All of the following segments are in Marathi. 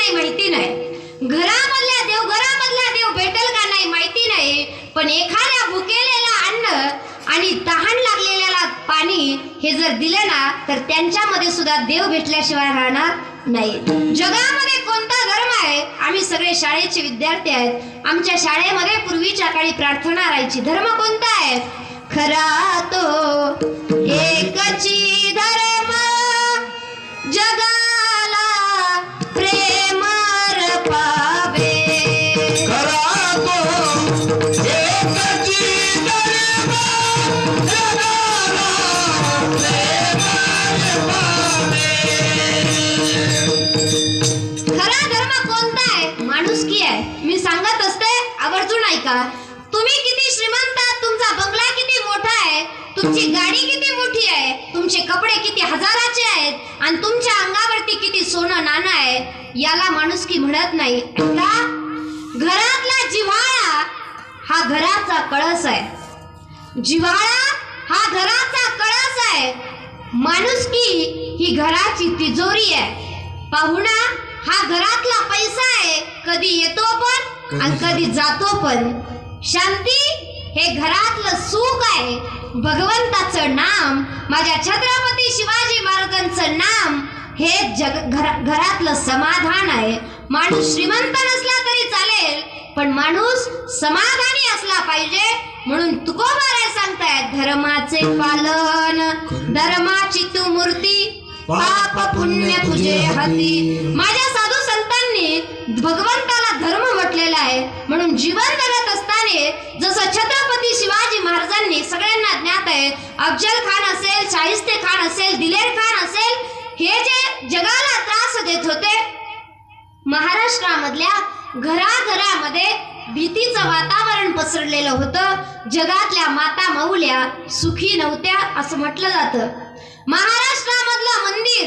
नाही माहिती नाही. घरामधल्या देव घरामधला देव भेटल का नाही माहिती नाही. पण एखाद्या भुकेलेला अन्न आणि तहान लागलेल्याला पाणी हे जर दिलं ना तर त्यांच्यामध्ये सुद्धा देव भेटल्याशिवाय राहणार नाही. जगामध्ये कोणता धर्म आहे? आम्ही सगळे शाळेचे विद्यार्थी आहेत. आमच्या शाळेमध्ये पूर्वीच्या काळी प्रार्थना राहायची. धर्म कोणता आहे? खरा तो एकची धर्म. जगा ऐका तुम्ही किती श्रीमंत आहात, तुमचा बंगला किती मोठा आहे? तुमची गाडी किती मोठी आहे? तुमचे कपडे किती हजाराचे आहेत? आणि तुमच्या अंगावरती किती सोनं नाणं आहे? याला माणुसकी म्हणत नाही. का घरातला जिव्हाळा हा घराचा कळस आहे. जिव्हाळा हा घराचा कळस आहे. माणुसकी ही घराची तिजोरी आहे. पाहुणा हा घरातला पैसा आहे. कधी येतो पण आणि कधी जातो पण शांती हे घरातलं सुख आहे. भगवंताचं नाम माझ्या छत्रपती शिवाजी महाराजांचं नाम हे जग घरा घरातलं समाधान आहे. माणूस श्रीमंत नसला तरी चालेल पण माणूस समाधानी असला पाहिजे म्हणून तुकोबाराय सांगतायत धर्माचे पालन धर्माची तू मूर्ती पाप पुण्य तुझे हाती माझ्या साधू संतांनी भगवंताला धर्म म्हटलेला आहे. म्हणून जीवन जगत असताना जसं छत्रपती शिवाजी महाराजांनी सगळ्यांना ज्ञात आहे अफजल खान असेल शाहिस्ते खान असेल दिलेर खान असेल हे जे जगाला त्रास देत होते महाराष्ट्रामधल्या घराघरामध्ये भीतीचं वातावरण पसरलेलं होतं. जगातल्या माता मौल्या सुखी नव्हत्या असं म्हटलं जातं. महाराष्ट्रामधलं मंदिर.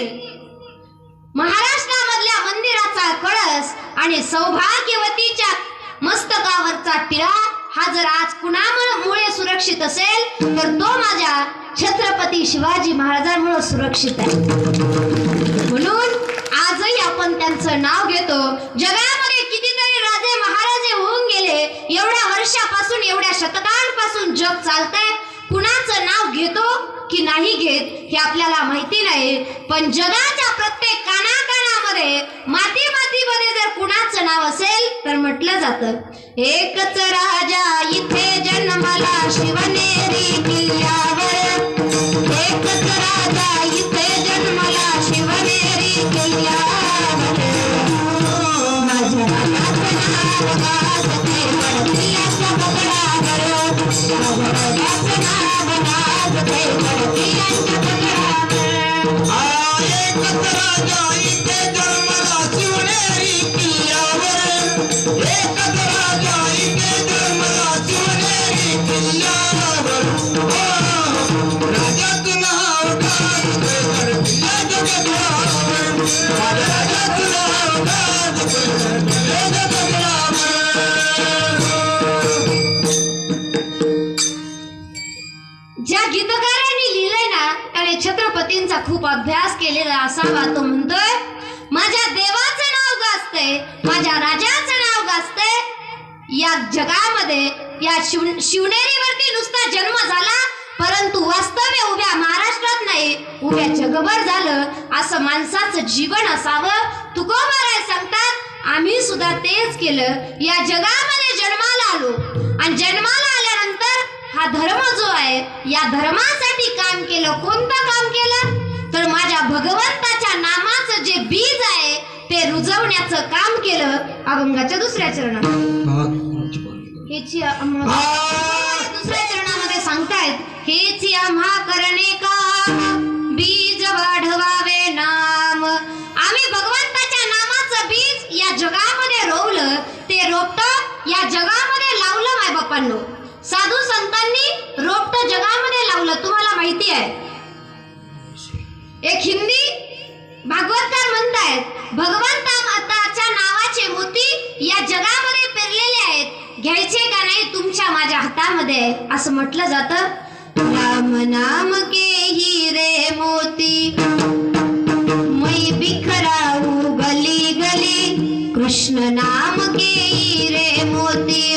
महाराष्ट्रामधल्या मंदिराचा कळस आणि सौभाग्यवतीच्या मस्तकावरचा टिळा हा जर आज कुणामुळे सुरक्षित असेल तर तो माझ्या छत्रपती शिवाजी महाराजांमुळे सुरक्षित आहे. म्हणून आजही आपण त्यांचं नाव घेतो. जगामध्ये कितीतरी राजे महाराजे होऊन गेले. एवढ्या वर्षापासून एवढ्या शतकांपासून जग चालतंय. कुणाचं नाव घेतो की नाही घेत हे आपल्याला माहिती नाही. पण जगाच्या प्रत्येक कानाकानामध्ये माती मातीमध्ये जर कुणाचं नाव असेल तर म्हटलं जातं. एकच राजा इथे जन्मला शिवनेरी किल्ल्यावर एकच राजा इथे छत्रपतींचा खूप अभ्यास केलेला असावा तो म्हणतोय माझ्या देवाचं नाव गाजतंय माझ्या या जगामध्ये या शिव शिवनेरीवरती नुसता जन्म झाला परंतु वास्तव्य उभ्या महाराष्ट्रात नाही उभ्या जगभर झालं असं माणसाचं जीवन असावं. तुकोबाराय सांगतात आम्ही सुद्धा तेच केलं. या जगामध्ये जन्माला आलो. आणि जन्माला आल्यानंतर हा धर्म जो आहे या धर्मासाठी काम केलं कोणतं काम केलं? तर माझ्या भगवंताच्या नामाचं जे बीज आहे ते रुजवण्याचं काम केलं अभंगाच्या दुसऱ्या चरणात. हेची दुसऱ्या चरणामध्ये सांगतायत हेची करणे काम बीज वाढवावे नाम. आम्ही भगवंताच्या नामाचं बीज या जगामध्ये रोवलं ते रोपट या जगामध्ये लावलं माय बापांनो साधू संतांनी रोपट जगामध्ये लावलं तुम्हाला माहिती आहे. एक हिंदी भागवतकार म्हणतायत भगवंता माताच्या नावाचे मोती या जगामध्ये घ्यायचे का नाही तुमच्या माझ्या हातामध्ये? असं म्हटलं जात. राम नाम के हिरे मोती. मै बिखराऊ गली गली. कृष्ण नाम के रे मोती.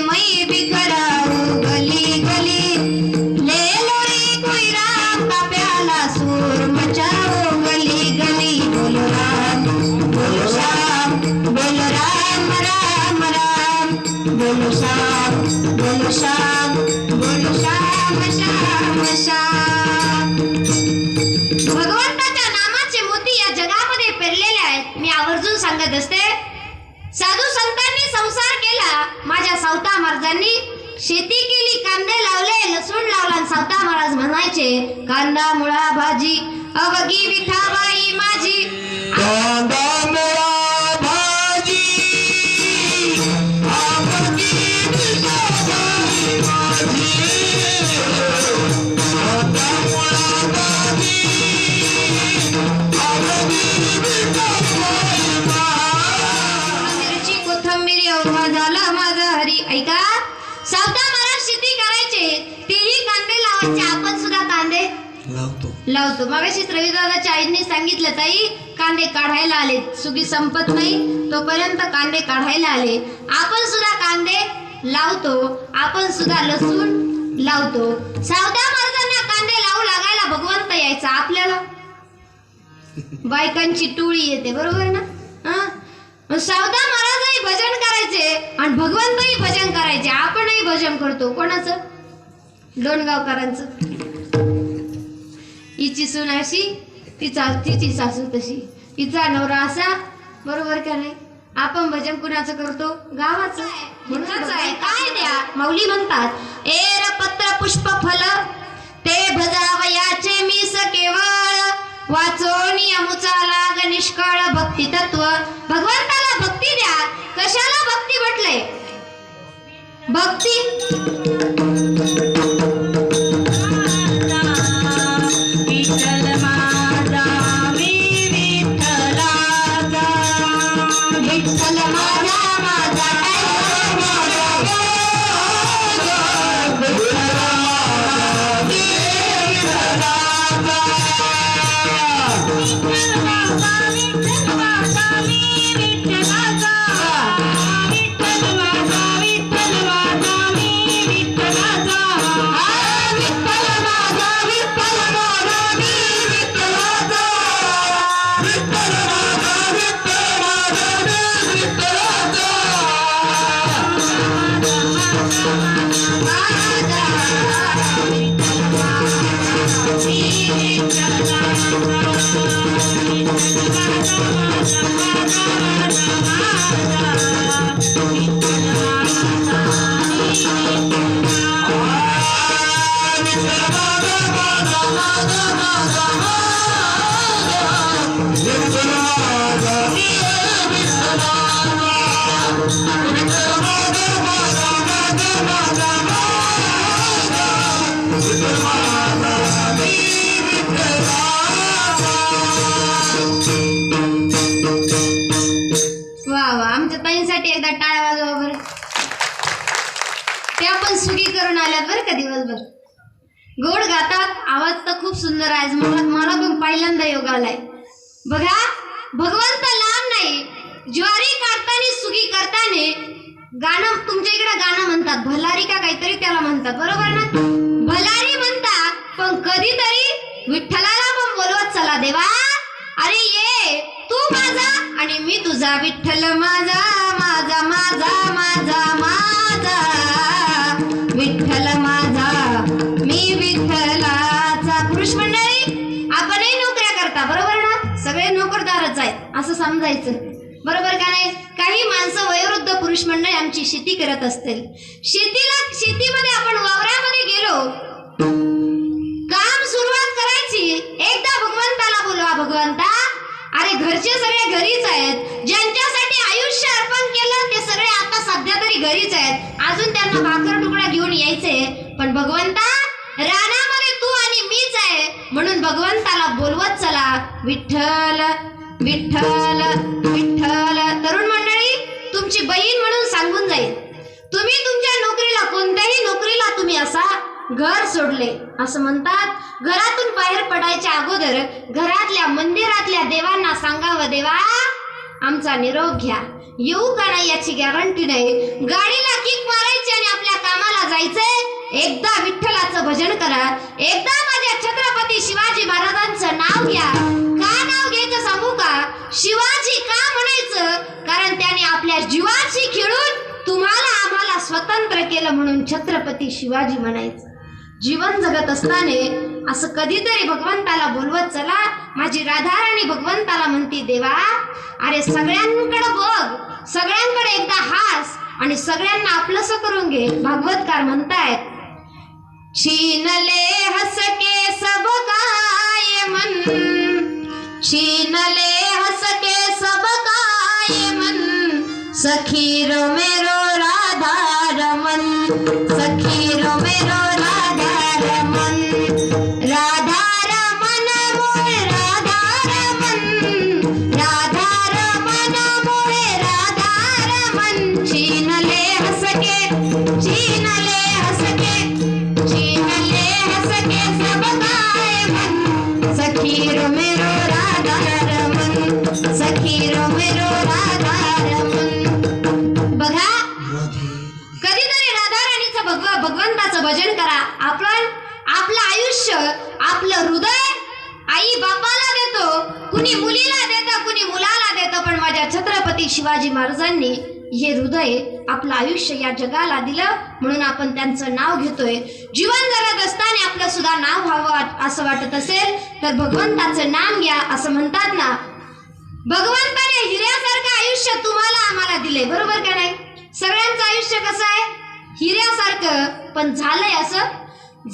सांगत असते साधू संतांनी संसार केला. माझ्या सावता महाराजांनी शेती केली कांदे लावले लसूण लावला आणि सावता महाराज म्हणायचे कांदा मुळा भाजी अवघी विठाबाई माझी. कांदा मुळा लावतो. लावतो मगाशी रविदादाच्या आईने सांगितलं ताई कांदे काढायला आले सुगी संपत नाही तोपर्यंत कांदे काढायला आले. आपण सुद्धा कांदे लावतो. आपण सुद्धा लसूण लावतो. सावद्या महाराजांना कांदे लावू लागायला भगवंत यायचा आपल्याला. बायकांची टोळी येते बरोबर ना? हा? मग महाराजही भजन करायचे आणि भगवंतही भजन करायचे. आपणही भजन करतो. कोणाचं? दोनगावकरांचं हिची सून अशी तिचा तिची सासू तशी. तिचा नवरा असा बरोबर का नाही? आपण भजन कुणाचं करतो? गावाचं. म्हणूनच आहे. काय द्या? माऊली म्हणतात एर पत्र पुष्प फल ते भजावयाचे मीस केवळ. वाचोनी अमुचा लाग निष्कळ भक्ती तत्व भगवंताला भक्ती द्या. कशाला भक्ती म्हटलंय? भक्ती? का दिवसभर? गोड गातात आवाज तर खूप सुंदर आहे मला मला पण पहिल्यांदा योग आलाय. बघा भगवंत लांब नाही ज्वारी काढताना सुगी करताने गाणं तुमच्या इकडे गाणं म्हणतात भलारी का काहीतरी त्याला म्हणतात बरोबर ना? भलारी म्हणतात पण कधीतरी विठ्ठलाला पण बोलवत चला देवा. अरे ये तू माझा आणि मी तुझा विठ्ठल माझा माझा माझा माझा समजायचं. बरोबर का नाही? काही माणसं वयोवृद्ध पुरुष मंडळी आमची शेती करत असतील. शेतीला शेतीमध्ये आपण वावरामध्ये गेलो काम सुरुवात करायची एकदा भगवंताला बोलवा भगवंता अरे घरचे सगळे घरीच आहेत. ज्यांच्यासाठी आयुष्य अर्पण केलं ते सगळे आता सध्या तरी घरीच आहेत. अजून त्यांना भाकर तुकडा घेऊन यायचे. पण भगवंता रानामध्ये तू आणि मीच आहे. म्हणून भगवंताला बोलवत चला. विठ्ठल! विठ्ठल विठ्ठल. तरुण मंडळी तुमची बहीण म्हणून सांगून जाईल. तुम्ही तुमच्या नोकरीला कोणत्याही नोकरीला तुम्ही असा घर सोडले. असं म्हणतात घरातून बाहेर पडायच्या अगोदर घरातल्या मंदिरातल्या देवांना सांगावं देवा आमचा निरोप घ्या. येऊ का नाही याची गॅरंटी नाही? गाडीला किक मारायची आणि आपल्या कामाला जायचंय? एकदा विठ्ठलाचं भजन करा. एकदा माझ्या छत्रपती शिवाजी महाराजांचं नाव घ्या. शिवाजी का म्हणायचं? कारण त्याने आपल्या जीवाशी खेळून तुम्हाला आम्हाला स्वतंत्र केलं म्हणून छत्रपती शिवाजी म्हणायचं. जीवन जगत असताना असं कधीतरी भगवंताला बोलवत चला. माझी राधाराणी भगवंताला म्हणती देवा अरे सगळ्यांकडे बघ. सगळ्यांकडे एकदा हास आणि सगळ्यांना आपलंस करून घे. भागवतकार म्हणतायत छीनले ले सब काय मन छीनले हस के सब मन. सखी रो मेरो राधा रमन. सखी महाराजांनी हे हृदय आपलं आयुष्य या जगाला दिलं म्हणून आपण त्यांचं नाव घेतोय. जीवन जगत असताना आपलं सुद्धा नाव व्हावं असं वाटत असेल तर भगवंताचं नाम घ्या असं म्हणतात ना. भगवंताने हिऱ्यासारखं आयुष्य तुम्हाला आम्हाला दिले बरोबर का नाही? सगळ्यांचं आयुष्य कसं आहे? हिऱ्यासारखं पण झालंय असं?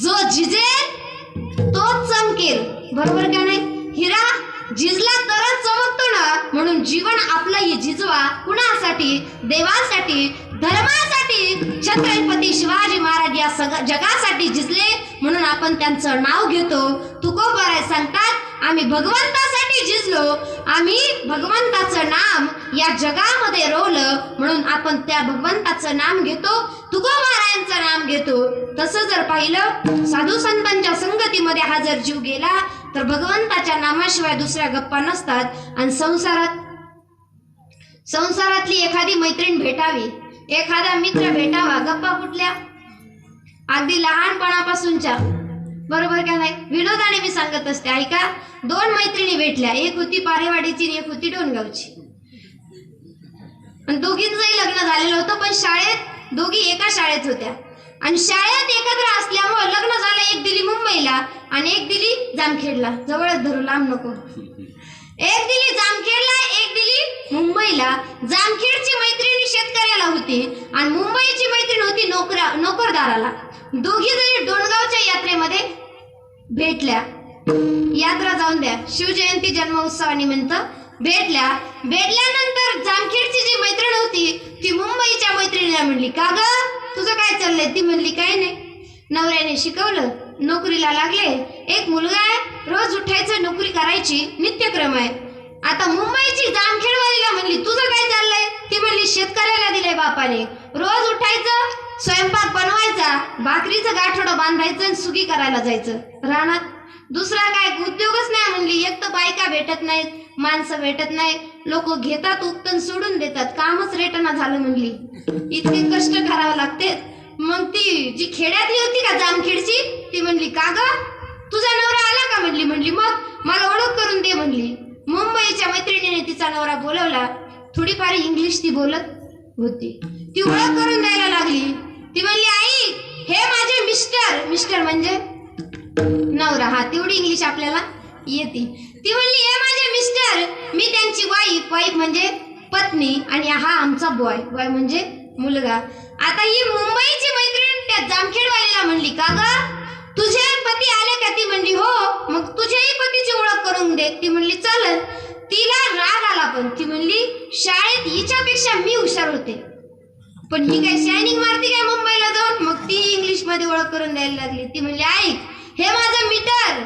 जो झिजेल तोच चमकेल बरोबर का नाही? हिरा जिजला तरच चमकतो ना म्हणून जीवन आपलं हे झिजवा कुणासाठी? देवासाठी? धर्मासाठी? छत्रपती शिवाजी महाराज या सग जगासाठी झिजले म्हणून आपण त्यांचं नाव घेतो. तुकोबाराय सांगतात आम्ही भगवंतासाठी झिजलो आम्ही भगवंताचं नाम या जगामध्ये रोवलं म्हणून आपण त्या भगवंताचं नाम घेतो. तुकोबारायांचं नाम घेतो. तसं जर पाहिलं साधू संतांच्या संगतीमध्ये हा जर जीव गेला तर भगवंताच्या नामाशिवाय दुसऱ्या गप्पा नसतात आणि संसारात संसारातली एखादी मैत्रीण भेटावी. एखादा मित्र भेटावा. गप्पा कुठल्या? अगदी लहानपणापासूनच्या. बरोबर का नाही? विनोदाने मी सांगत असते ऐका. दोन मैत्रिणी भेटल्या. एक होती पारेवाडीची आणि एक होती डोनगावची आणि दोघींचंही लग्न झालेलं होतं पण शाळेत दोघी एका शाळेत होत्या. आणि शाळेत एकत्र असल्यामुळं लग्न झालं एक दिली मुंबईला. आणि एक दिली जामखेडला. जवळच धरू लांब नको. एक दिली जामखेडला एक दिली मुंबईला. जामखेडची मैत्रिणी शेतकऱ्याला होती आणि मुंबईची मैत्रीण होती नोकरा नोकरदाराला. दोघी जरी डोणगावच्या यात्रेमध्ये भेटल्या यात्रा जाऊन द्या. शिवजयंती जन्मोत्सवानिमित्त भेटल्या. भेटल्यानंतर जामखेडची जी मैत्रीण होती ती मुंबईच्या मैत्रिणीला म्हणली का ग तुझं काय चाललंय? ती म्हणली काय नाही. नवऱ्याने शिकवलं नोकरीला लागले. एक मुलगा आहे रोज उठायचं नोकरी करायची नित्यक्रम आहे. आता मुंबईची जामखेडवालीला म्हणली तुझं काय चाललंय? ती म्हणली शेतकऱ्याला दिलंय बापाने. रोज उठायचं स्वयंपाक बनवायचा भाकरीचं गाठोडं बांधायचं आणि सुगी करायला जायचं. राहणार दुसरा काय उद्योगच नाही म्हणली एक तर बायका भेटत नाहीत माणसं भेटत नाही. लोक घेतात उपटन सोडून देतात. कामच रेटना झालं म्हणली. इतके कष्ट करावे लागते. मग ती जी खेड्यातली होती का जामखेडची ती म्हणली का ग? तुझा नवरा आला का? म्हणली म्हणली मग? मला ओळख करून दे म्हणली. मुंबईच्या मैत्रिणीने तिचा नवरा बोलवला. थोडीफार इंग्लिश ती बोलत होती. ती ओळख करून द्यायला लागली. ती म्हणली आई हे माझे मिस्टर. मिस्टर म्हणजे नवरा. हा तेवढी इंग्लिश आपल्याला येते. ती म्हणली हे माझे मिस्टर. मी त्यांची वाईफ. वाईफ म्हणजे पत्नी आणि हा आमचा बॉय बॉय म्हणजे मुलगा. आता ही मुंबईची मैत्रीण त्या जामखेडवालीला म्हणली का ग तुझे पती आले का? ती म्हणली हो. मग तुझ्याही पतीची ओळख करून दे. ती म्हणली चल तिला राग आला पण ती म्हणली शाळेत हिच्यापेक्षा मी हुशार होते. पण ही काय शायनिंग मारती काय मुंबईला जाऊन? मग ती इंग्लिशमध्ये ओळख करून द्यायला लागली. ती म्हणली ऐक हे माझं मीटर.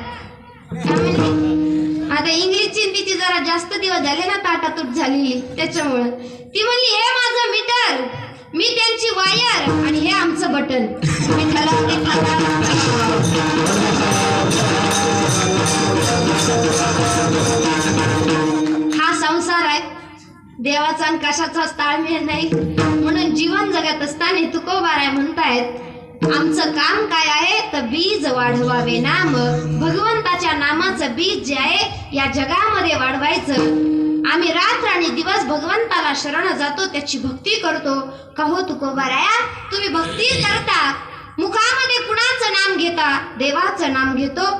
म्हणली? आता इंग्लिशची चिंतीची जरा जास्त दिवस झाले ना ताटातूट झालेली त्याच्यामुळं. ती म्हणली हे माझं मीटर. मी त्यांची वायर आणि हे आमचं बटन. मी विठ्ठला हा संसार आहे. देवाचा आणि कशाचाच ताळमेळ नाही. म्हणून जीवन जगत असताना तुकोबार आहे म्हणतायत आमचं काम काय आहे? तर बीज वाढवावे नाम. भगवंताच्या नामाचं बीज जे आहे या जगामध्ये वाढवायचं. आम्ही रात्र आणि दिवस भगवंताला शरण जातो त्याची भक्ती करतो. का हो तुकोबाराया तुम्ही भक्ती करता. मुखामध्ये कुणाचं नाम घेता? देवाचं नाम घेतो.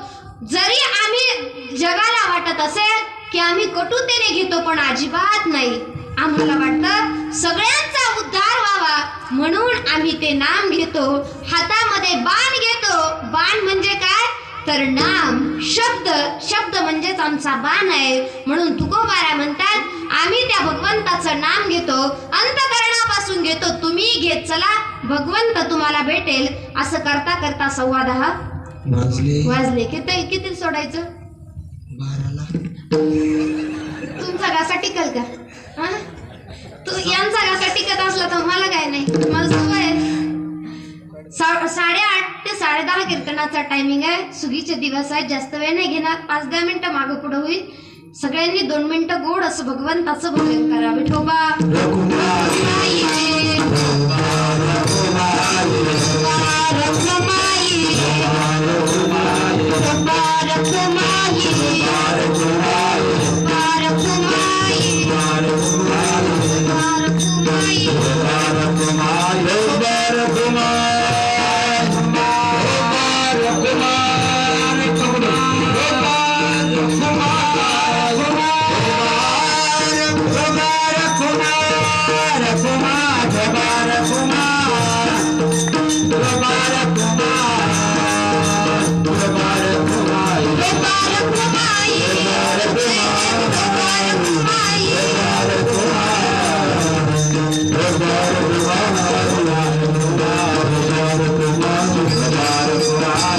जरी आम्ही जगाला वाटत असेल की आम्ही कटुतेने घेतो पण अजिबात नाही. आम्हाला वाटतं सगळ्यांचा उद्धार व्हावा. म्हणून आम्ही ते नाम घेतो. हातामध्ये बाण घेतो. बाण म्हणजे काय? तर नाम शब्द शब्द म्हणजेच आमचा बाण आहे म्हणून तुकोबारा म्हणतात आम्ही त्या भगवंताचं नाम घेतो अंतकरणापासून घेतो तुम्ही घेत चला भगवंत तुम्हाला भेटेल. असं करता करता सव्वा दहा वाजले. किती किती सोडायचं? तुमचा घासा टिकल का? हा? तू यांचा घासा टिकत असला तर मला काय नाही. मला सवय आहे. सा- साडेआठ ते साडेदहा कीर्तनाचा टायमिंग आहे. सुगीचे दिवस आहे जास्त वेळ नाही घेणार. पाच दहा मिनिटं मागं पुढं होईल. सगळ्यांनी दोन मिनिटं गोड असं भगवंताचं भजन करा. विठोबा.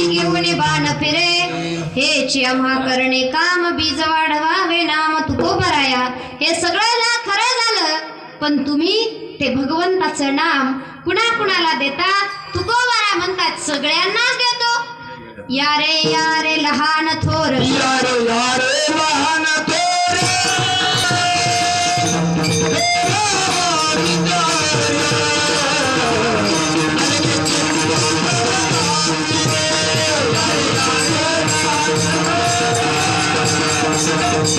उत्तरे घेऊन बाण फिरे. हे आम्हा करणे काम बीज वाढवावे नाम तुको बराया. हे सगळ्याला खरं झालं पण तुम्ही ते भगवंताचं नाम कुणा कुणाला देता तुकोबारा म्हणतात सगळ्यांनाच देतो. यारे यारे लहान थोर. यारे यारे लहान थोर.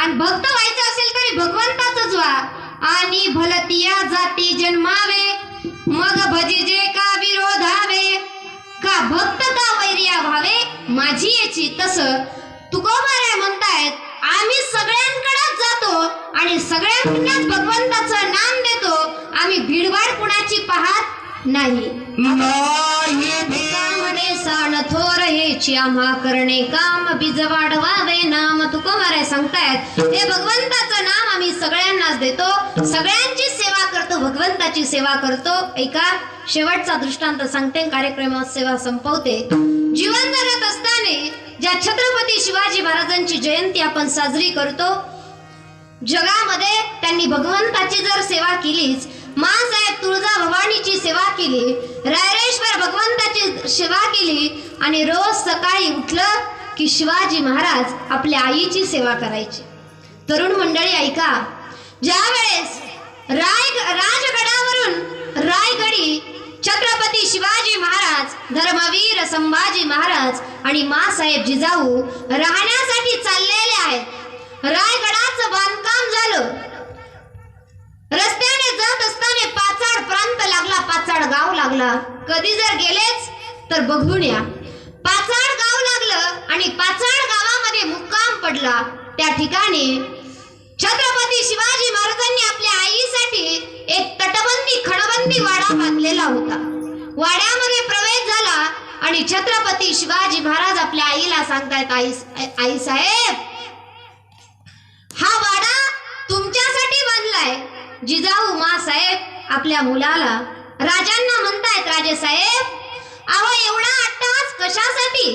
आणि भक्त व्हायचं असेल तरी भगवंताच व्हा आणि भलतिया जाती जन्मावे मग भजिजे का विरोधावे. का भक्त का वैर्या व्हावे माझी याची तस. तुकोबाऱ्या म्हणतायत आम्ही सगळ्यांकडेच जातो आणि सगळ्यांकडेच भगवंताचं नाम देतो. आम्ही भिडवाड कुणाची पाहत नाही. साण थोर हेची आम्हा करणे काम बीज वाढवावे नाम तुकोबाराय सांगतायत. हे भगवंताचं नाम आम्ही सगळ्यांनाच देतो. सगळ्यांची सेवा करतो भगवंताची सेवा करतो. ऐका शेवटचा दृष्टांत सांगते कार्यक्रमात सेवा संपवते. जीवन जगत असताना ज्या छत्रपती शिवाजी महाराजांची जयंती आपण साजरी करतो जगामध्ये त्यांनी भगवंताची जर सेवा केलीच माँसाहेब तुळजा भवानीची सेवा केली भगवंताची सेवा केली आणि रोज सकाळी उठलं की शिवाजी महाराज आपल्या आईची सेवा करायचे. तरुण मंडळी ऐका. ज्या वेळेस राय राजगडावरून रायगडी छत्रपती शिवाजी महाराज धर्मवीर संभाजी महाराज आणि मासाहेब जिजाऊ राहण्यासाठी चाललेले आहेत रायगडाचं बांधकाम झालं. रस्त्याने जात असताना पाचाड प्रांत लागला पाचाड गाव लागला. कधी जर गेलेच तर बघून या. पाचाड गाव लागलं आणि पाचाड गावामध्ये मुक्काम पडला. त्या ठिकाणी छत्रपती शिवाजी महाराजांनी आपल्या आईसाठी एक तटबंदी खडबंदी वाडा बांधलेला होता. वाड्यामध्ये प्रवेश झाला आणि छत्रपती शिवाजी महाराज आपल्या आईला सांगतायत आई आई साहेब हा वाडा तुमच्यासाठी बांधलाय. जिजाऊ मा साहेब आपल्या मुलाला. राजांना म्हणतायत राजे साहेब अहो एवढा अट्टहास कशासाठी?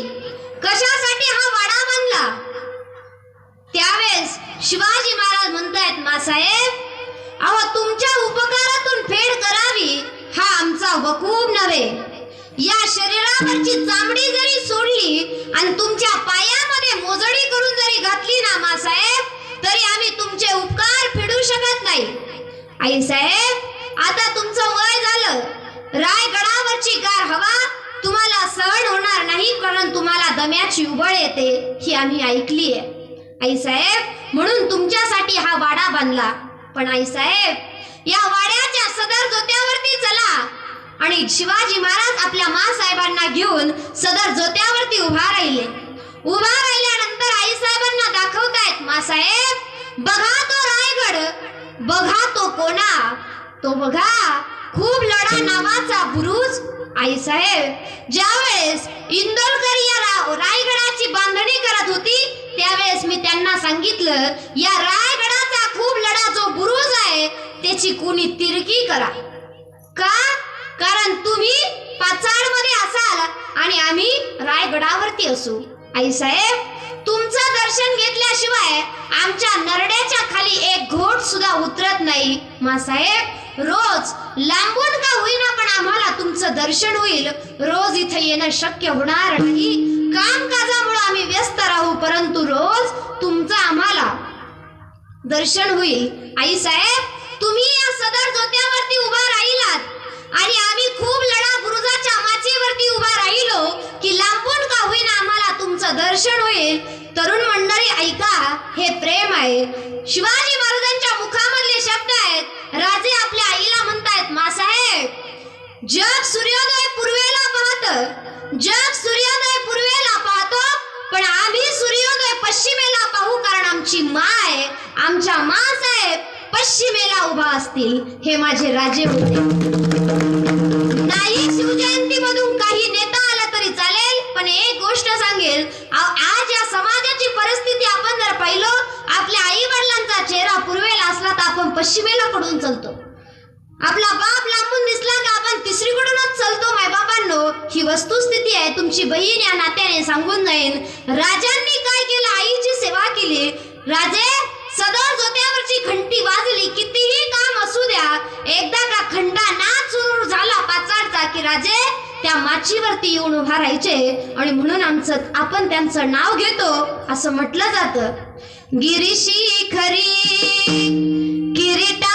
कशासाठी हा वाडा बांधला? त्यावेळेस शिवाजी महाराज म्हणतायत मासाहेब अहो तुमच्या उपकारातून फेड करावी हा आमचा वकूब नव्हे. या शरीरावरची चामडी जरी सोडली आणि तुमच्या पायामध्ये मोजडी करून जरी घातली ना मासाहेब तरी आम्ही तुमचे उपकार फेडू शकत नाही. आई साहेब आता तुमचं वय झालं. रायगडावरची गार हवा तुम्हाला सहन होणार नाही कारण तुम्हाला दम्याची उबळ येते ही आम्ही ऐकली आहे. आई साहेब म्हणून तुमच्यासाठी हा वाडा बांधला. पण आई साहेब या वाड्याच्या सदर जोत्यावरती चला आणि शिवाजी महाराज आपल्या मासाहेबांना घेऊन सदर जोत्यावरती उभा राहिले. उभा राहिल्यानंतर आई साहेबांना दाखवतायत मासाहेब बघा तो रायगड बघा तो कोणा तो बघा खूप लढा नावाचा बुरुज आई साहेब ज्यावेळेस इंदोरकर या रायगडाची बांधणी करत होती त्यावेळेस मी त्यांना सांगितलं या रायगडाचा खूप लढा जो बुरुज आहे त्याची कोणी तिरकी करा. का? कारण तुम्ही पाचाडमध्ये असाल आणि आम्ही रायगडावरती असू. आई साहेब तुमचं दर्शन घेतल्याशिवाय आमच्या नरड्याच्या खाली एक घोट सुद्धा उतरत नाही. मा साहेब रोज लांबून का होईना पण आम्हाला तुमचं दर्शन होईल. रोज इथे येणं शक्य होणार नाही. कामकाजामुळे आम्ही व्यस्त राहू परंतु रोज तुमचं आम्हाला दर्शन होईल. आई साहेब तुम्ही या सदर जोत्यावरती उभा राहिलात. आणि आम्ही खूप लढा गुरुजाच्या माचेवरती उभा राहिलो की लांबून का होईना आम्हाला तुमचं दर्शन होईल. तरुण मंडळी ऐका हे प्रेम आहे. शिवाजी महाराज मुखामधले शब्द आहेत राजे आपल्या आईला म्हणतायत मासाहेब जग सूर्योदय पूर्वेला पाहत. जग सूर्योदय पूर्वेला पाहतो पण आम्ही सूर्योदय पश्चिमेला पाहू कारण आमची माय आमच्या मा साहेब पश्चिमेला उभा असतील हे माझे राजे होते. नाही शिवजयंती मधून काही नेता आला तरी चालेल पण एक गोष्ट सांगेल. आज या समाजाची परिस्थिती आपण जर पाहिलो आपल्या आई वडिलांचा चेहरा पूर्वेला असला तर आपण पश्चिमेला कडून चालतो. आपला बाप लांबून दिसला का आपण तिसरीकडूनच चालतो मायबापांनो ही वस्तुस्थिती आहे तुमची बहीण या नात्याने सांगून जाईन. राजांनी काय केलं? आईची सेवा केली. राजे सदर जोत्यावरची घंटी वाजली. कितीही काम असू द्या एकदा का खंडा नाच सुरू झाला पाचाडचा की राजे त्या माचीवरती येऊन उभा राहायचे आणि म्हणून आमचं आपण त्यांचं नाव घेतो असं म्हटलं जातं. गिरीशी खरी किरीटा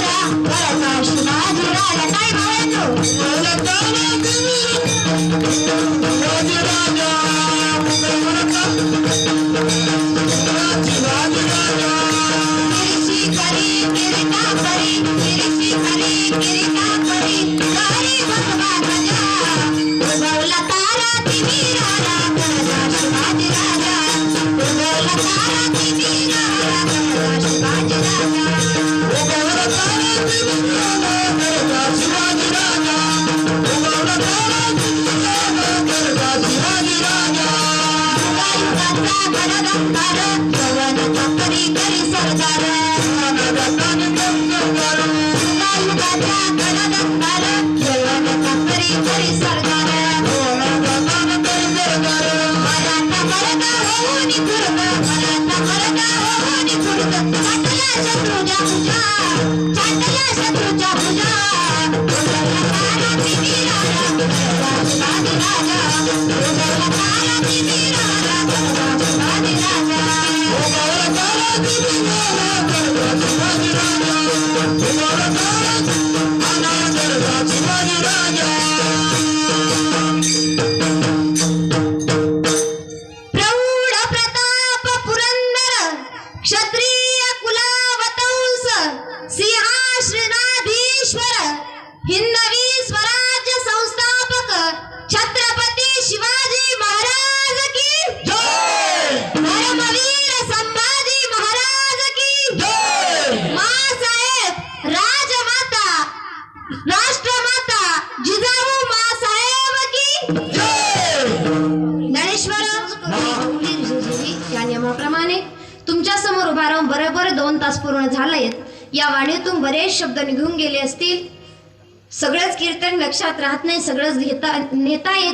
Bye.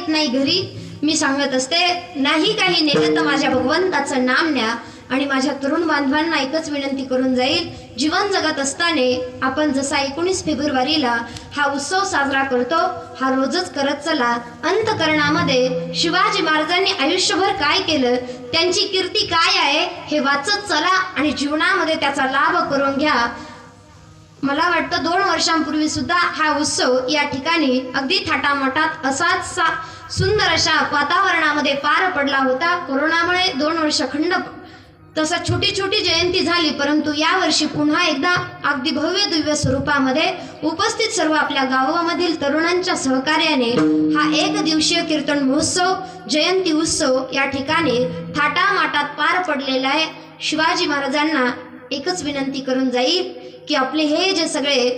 येत नाही घरी. मी सांगत असते नाही काही नेलं तर माझ्या भगवंताचं नाम न्या आणि माझ्या तरुण बांधवांना एकच विनंती करून जाईल. जीवन जगत असताना आपण जसा एकोणीस फेब्रुवारीला हा उत्सव साजरा करतो हा रोजच करत चला. अंतकरणामध्ये शिवाजी महाराजांनी आयुष्यभर काय केलं त्यांची कीर्ती काय आहे हे वाचत चला आणि जीवनामध्ये त्याचा लाभ करून घ्या. मला वाटतं दोन वर्षांपूर्वी सुद्धा हा उत्सव या ठिकाणी अगदी थाटामाटात असाच सा सुंदर अशा वातावरणामध्ये पार पडला होता. कोरोनामुळे दोन वर्ष खंड तसा छोटी छोटी जयंती झाली परंतु यावर्षी पुन्हा एकदा अगदी भव्य दिव्य स्वरूपामध्ये उपस्थित सर्व आपल्या गावामधील तरुणांच्या सहकार्याने हा एक दिवसीय कीर्तन महोत्सव जयंती उत्सव या ठिकाणी थाटामाटात पार पडलेला आहे. शिवाजी महाराजांना एकच विनंती करून जाईल की आपले हे जे सगळे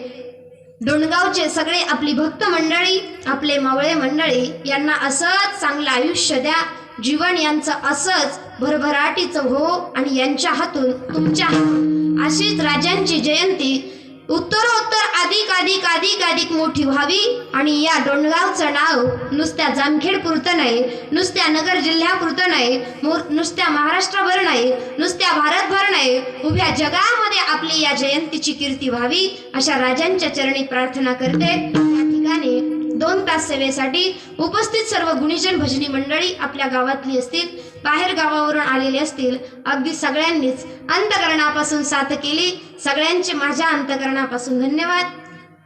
डोणगावचे सगळे आपली भक्त मंडळी आपले मावळे मंडळी यांना असंच चांगलं आयुष्य द्या. जीवन यांचं असंच भरभराटीचं हो आणि यांच्या हातून तुमच्या हातून. अशीच राजांची जयंती उत्तरोत्तर अधिक अधिक अधिक अधिक मोठी व्हावी. आणि या डोणगावचं नाव नुसत्या जामखेडपुरतं नाही नुसत्या नगर जिल्ह्यापुरतं नाही मोर- नुसत्या महाराष्ट्राभर नाही नुसत्या भारतभर नाही उभ्या जगामध्ये आपली या जयंतीची कीर्ती व्हावी अशा राजांच्या चरणी प्रार्थना करते. या ठिकाणी दोन तास सेवेसाठी उपस्थित सर्व गुणीजन भजनी मंडळी आपल्या गावातली असतील. बाहेर गावावरून आलेले असतील अगदी सगळ्यांनीच अंतकरणापासून साथ केली. सगळ्यांचे माझ्या अंतकरणापासून धन्यवाद.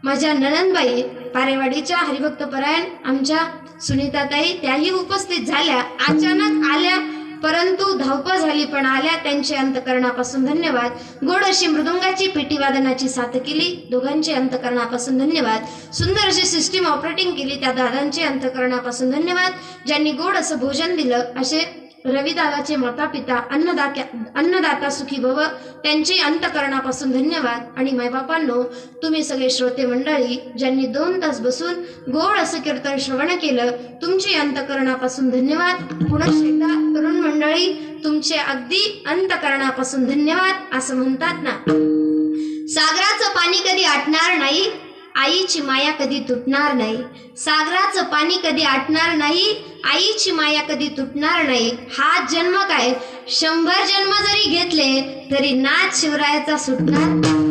माझ्या ननंदबाई पारेवाडीच्या हरिभक्तपरायण आमच्या सुनीताताई त्याही उपस्थित झाल्या. अचानक आल्या परंतु धावपळ झाली पण आल्या. त्यांचे अंतकरणापासून धन्यवाद. गोड अशी मृदुंगाची पेटी वादनाची साथ केली. दोघांचे अंतकरणापासून धन्यवाद. सुंदर अशी सिस्टीम ऑपरेटिंग केली. त्या दादांचे अंतकरणापासून धन्यवाद. ज्यांनी गोड असं भोजन दिलं असे रविदादाचे माता पिता अन्नदात्या अन्नदाता सुखी भव त्यांचे अंतकरणापासून धन्यवाद. आणि मायबापांनो तुम्ही सगळे श्रोते मंडळी ज्यांनी दोन तास बसून गोड असं कीर्तन श्रवण केलं तुमचे अंतकरणापासून धन्यवाद. पुन्हा एकदा तरुण मंडळी तुमचे अगदी अंतकरणापासून धन्यवाद असं म्हणतात ना. सागराचं पाणी कधी आटणार नाही आईची माया कधी तुटणार नाही. सागराचं पाणी कधी आटणार नाही. आईची माया कधी तुटणार नाही. हा जन्म काय? शंभर जन्म जरी घेतले तरी नाच शिवरायाचा सुटणार